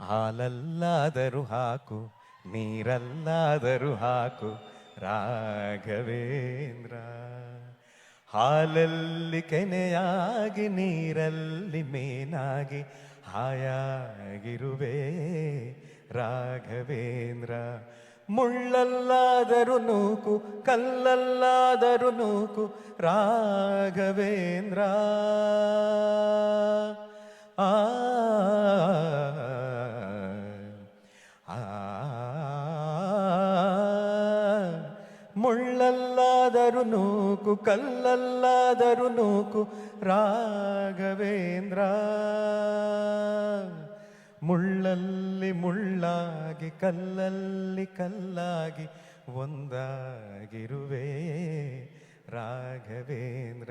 ಹಾಲಲ್ಲಾದರೂ ಹಾಕು, ನೀರಲ್ಲಾದರೂ ಹಾಕು, ರಾಘವೇಂದ್ರ. ಹಾಲಲ್ಲಿ ಕೆನೆಯಾಗಿ, ನೀರಲ್ಲಿ ಮೇನಾಗಿ ಹಾಯಾಗಿರುವೆ ರಾಘವೇಂದ್ರ. ಮುಳ್ಳಲ್ಲಾದರೂ ನೂಕು, ಕಲ್ಲಲ್ಲಾದರೂ ನೂಕು, ರಾಘವೇಂದ್ರ. ಆ ಮುಳ್ಳಲ್ಲಾದರೂ ನೂಕು ಕಲ್ಲಲ್ಲಾದರೂ ನೂಕು ರಾಘವೇಂದ್ರ. ಮುಳ್ಳಲ್ಲಿ ಮುಳ್ಳಾಗಿ ಕಲ್ಲಲ್ಲಿ ಕಲ್ಲಾಗಿ ಒಂದಾಗಿರುವೆ ರಾಘವೇಂದ್ರ.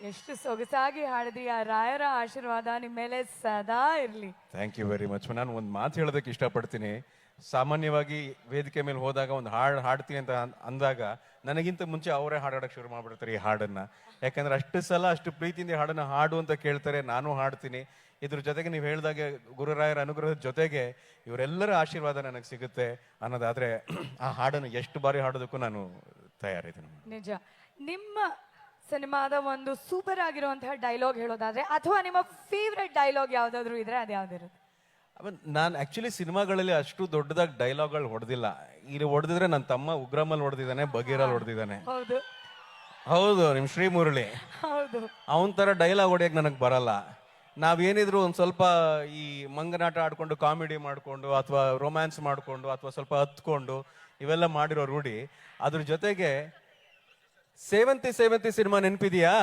ಎಷ್ಟು ಸೊಗಸಾಗಿ ಹಾಡಿದ್ರಿ. ಆ ರಾಯರ ಆಶೀರ್ವಾದ ನಿಮ್ಮ ಮೇಲೆ ಸದಾ ಇರ್ಲಿ. ಥ್ಯಾಂಕ್ ಯು ವೆರಿ ಮಚ್ ನಾನು ಒಂದು ಮಾತು ಹೇಳೋದಕ್ಕೆ ಇಷ್ಟಪಡ್ತೀನಿ. ಸಾಮಾನ್ಯವಾಗಿ ವೇದಿಕೆ ಮೇಲೆ ಹೋದಾಗ ಒಂದು ಹಾಡು ಹಾಡ್ತೀನಿ ಅಂತ ಅನ್- ಅಂದಾಗ ನನಗಿಂತ ಮುಂಚೆ ಅವರೇ ಹಾಡಾಡಕ್ಕೆ ಶುರು ಮಾಡ್ಬಿಡ್ತಾರೆ ಈ ಹಾಡನ್ನ. ಯಾಕಂದ್ರೆ ಅಷ್ಟು ಸಲ ಅಷ್ಟು ಪ್ರೀತಿಯಿಂದ ಈ ಹಾಡನ್ನ ಹಾಡು ಅಂತ ಕೇಳ್ತಾರೆ ನಾನು ಹಾಡ್ತೀನಿ. ಇದ್ರ ಜೊತೆಗೆ ನೀವು ಹೇಳಿದಾಗೆ ಗುರುರಾಯರ ಅನುಗ್ರಹದ ಜೊತೆಗೆ ಇವರೆಲ್ಲರ ಆಶೀರ್ವಾದ ನನಗೆ ಸಿಗುತ್ತೆ ಅನ್ನೋದಾದ್ರೆ ಆ ಹಾಡನ್ನು ಎಷ್ಟು ಬಾರಿ ಹಾಡೋದಕ್ಕೂ ನಾನು ತಯಾರಿದ್ದೀನಿ. ನಿಜ. ನಿಮ್ಮ ಸಿನಿಮಾದ ಒಂದು ಸೂಪರ್ ಆಗಿರುವಂತಹ ಡೈಲಾಗ್ ಹೇಳೋದಾದ್ರೆ ಅಥವಾ ನಿಮ್ಮ ಫೇವ್ರೆಟ್ ಡೈಲಾಗ್ ಯಾವ್ದಾದ್ರು ಇದ್ರೆ ಅದು ಯಾವ್ದಿರುತ್ತೆ? ನಾನು ಆಕ್ಚುಲಿ ಸಿನಿಮಾಗಳಲ್ಲಿ ಅಷ್ಟು ದೊಡ್ಡದಾಗಿ ಡೈಲಾಗ್ಗಳು ಹೊಡೆದಿಲ್ಲ. ಇಲ್ಲಿ ಹೊಡೆದಿದ್ರೆ ನನ್ನ ತಮ್ಮ ಉಗ್ರಮಲ್ಲಿ ಹೊಡೆದಿದ್ದಾನೆ ಬಗೀರಲ್ಲಿ ಹೊಡೆದಿದ್ದಾನೆ. ಹೌದು. ಹೌದು ನಿಮ್ ಶ್ರೀ ಮುರಳಿ. ಹೌದು. ಅವನ ತರ ಡೈಲಾಗ್ ಹೊಡೆಯಕ್ ನನಗೆ ಬರಲ್ಲ. ನಾವೇನಿದ್ರು ಒಂದ್ ಸ್ವಲ್ಪ ಈ ಮಂಗನಾಟ ಆಡ್ಕೊಂಡು ಕಾಮಿಡಿ ಮಾಡ್ಕೊಂಡು ಅಥವಾ ರೊಮ್ಯಾನ್ಸ್ ಮಾಡ್ಕೊಂಡು ಅಥವಾ ಸ್ವಲ್ಪ ಹತ್ಕೊಂಡು ಇವೆಲ್ಲ ಮಾಡಿರೋ ರೂಢಿ. ಅದ್ರ ಜೊತೆಗೆ ಸೇವಂತಿ ಸೇವಂತಿ ಸಿನಿಮಾ ನೆನಪಿದೆಯಾ?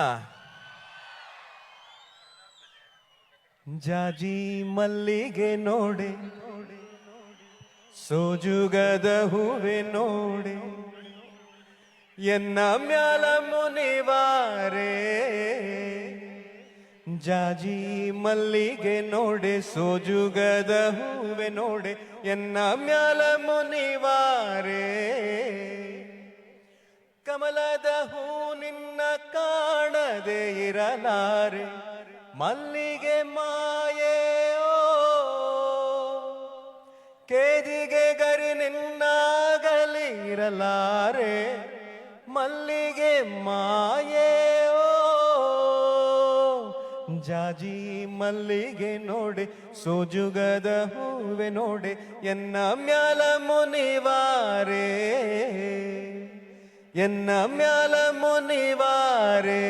ಜಾಜಿ ಮಲ್ಲಿಗೆ ನೋಡೆ, ಸೋಜುಗದ ಹೂವೆ ನೋಡೆ, ಎನ್ನ ಮ್ಯಾಲ ಮುನಿವಾರೆ? ಜಾಜಿ ಮಲ್ಲಿಗೆ ನೋಡೆ, ಸೋಜುಗದ ಹೂವೆ ನೋಡೆ, ಎನ್ನ ಮ್ಯಾಲ ಮುನಿವಾರೆ? ಕಮಲದ ಹೂ ನಿನ್ನ ಕಾಣದೆ ಇರಲಾರೆ. ಮಲ್ಲಿಗೆ ಮಾಯೆಯೋ ಕೇದಿಗೆ ಗರಿ ನಿನ್ನಾಗಲಿ ಇರಲಾರೆ. ಮಲ್ಲಿಗೆ ಮಾಯೆಯೋ ಜಾಜಿ ಮಲ್ಲಿಗೆ ನೋಡೆ, ಸೋಜುಗದ ಹೂವೆ ನೋಡೆ, ಎನ್ನ ಮ್ಯಾಲ ಮುನಿವಾರೆ. ಎನ್ನ ಮ್ಯಾಲ ಮುನಿವಾರೆ?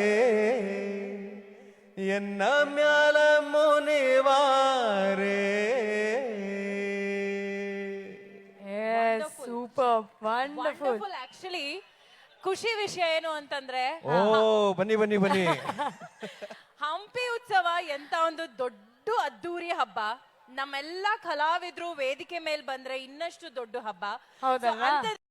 ಎನ್ನ ಮ್ಯಾಲ ಮುನಿವಾರೆ? ಸೂಪರ್ ವಂಡರ್ಫುಲ್ ವಂಡರ್ಫುಲ್ ಆಕ್ಚುಲಿ ಖುಷಿ ವಿಷಯ ಏನು ಅಂತಂದ್ರೆ ಓ ಬನ್ನಿ ಬನ್ನಿ ಬನ್ನಿ. ಹಂಪಿ ಉತ್ಸವ ಎಂತ ಒಂದು ದೊಡ್ಡ ಅದ್ದೂರಿ ಹಬ್ಬ. ನಮ್ಮೆಲ್ಲಾ ಕಲಾವಿದ್ರು ವೇದಿಕೆ ಮೇಲೆ ಬಂದ್ರೆ ಇನ್ನಷ್ಟು ದೊಡ್ಡ ಹಬ್ಬ. ಅಂಥದ್-